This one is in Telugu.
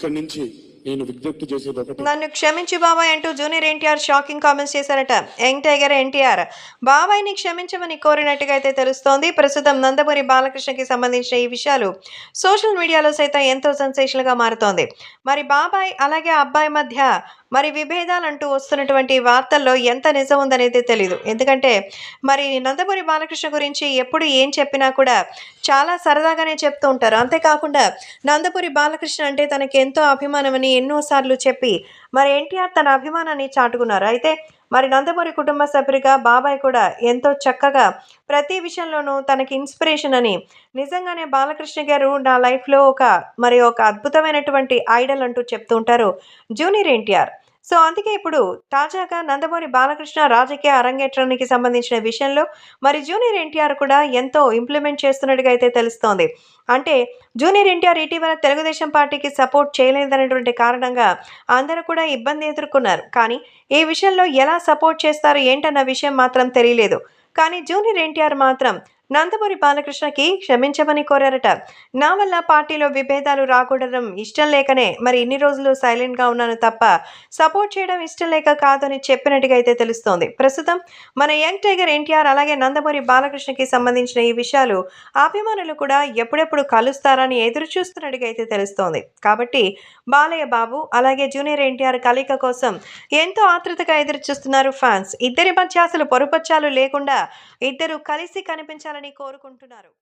ఇక్కడి నుంచి నేను విజ్ఞప్తి చేసేది ఒకటి. నన్ను క్షమించు బాబాయ్ అంటూ జూనియర్ ఎన్టీఆర్ షాకింగ్ కామెంట్స్ చేశారట. Young tiger NTR. బాబాయ్ని క్షమించమని కోరినట్టుగా అయితే తెలుస్తోంది. ప్రస్తుతం నందమూరి బాలకృష్ణకి సంబంధించిన ఈ విషయాలు సోషల్ మీడియాలో సైతం ఎంతో సెన్సేషన్గా మారుతోంది. మరి బాబాయ్ అలాగే అబ్బాయి మధ్య మరి విభేదాలు అంటూ వస్తున్నటువంటి వార్తల్లో ఎంత నిజం ఉందనేది తెలియదు ఎందుకంటే మరి నందమూరి బాలకృష్ణ గురించి ఎప్పుడు ఏం చెప్పినా కూడా చాలా సరదాగానే చెప్తూ ఉంటారు. అంతేకాకుండా నందమూరి బాలకృష్ణ అంటే తనకి ఎంతో అభిమానమని ఎన్నోసార్లు చెప్పి మరి ఎన్టీఆర్ తన అభిమానాన్ని చాటుకున్నారు. అయితే మరి నందమూరి కుటుంబ సభ్యుడిగా బాబాయ్ కూడా ఎంతో చక్కగా ప్రతి విషయంలోనూ తనకి ఇన్స్పిరేషన్ అని నిజంగానే బాలకృష్ణ గారు నా లైఫ్లో ఒక మరి ఒక అద్భుతమైనటువంటి ఐడల్ అంటూ చెప్తూ ఉంటారు జూనియర్ ఎన్టీఆర్. సో అందుకే ఇప్పుడు తాజాగా నందమూరి బాలకృష్ణ రాజకీయ అరంగేట్రానికి సంబంధించిన విషయంలో మరి జూనియర్ ఎన్టీఆర్ కూడా ఎంతో ఇంప్లిమెంట్ చేస్తున్నట్టుగా అయితే తెలుస్తోంది. అంటే జూనియర్ ఎన్టీఆర్ ఇటీవల తెలుగుదేశం పార్టీకి సపోర్ట్ చేయలేదనేటువంటి కారణంగా అందరూ కూడా ఇబ్బంది ఎదుర్కొన్నారు. కానీ ఈ విషయంలో ఎలా సపోర్ట్ చేస్తారు ఏంటన్న విషయం మాత్రం తెలియలేదు. కానీ జూనియర్ ఎన్టీఆర్ మాత్రం నందమూరి బాలకృష్ణకి క్షమించమని కోరారట. నా వల్ల పార్టీలో విభేదాలు రాకూడడం ఇష్టం లేకనే మరి ఇన్ని రోజులు సైలెంట్గా ఉన్నాను తప్ప సపోర్ట్ చేయడం ఇష్టం లేక కాదని చెప్పినట్టుగా అయితే తెలుస్తోంది. ప్రస్తుతం మన యంగ్ టైగర్ ఎన్టీఆర్ అలాగే నందమూరి బాలకృష్ణకి సంబంధించిన ఈ విషయాలు అభిమానులు కూడా ఎప్పుడెప్పుడు కలుస్తారని ఎదురు చూస్తున్నట్టుగా అయితే తెలుస్తోంది. కాబట్టి బాలయ్య బాబు అలాగే జూనియర్ ఎన్టీఆర్ కలయిక కోసం ఎంతో ఆతృతగా ఎదురు చూస్తున్నారు ఫ్యాన్స్ ఇద్దరి మధ్య అసలు పొరపచ్చాలు లేకుండా ఇద్దరు కలిసి కనిపించాలని కోరుకుంటున్నారు.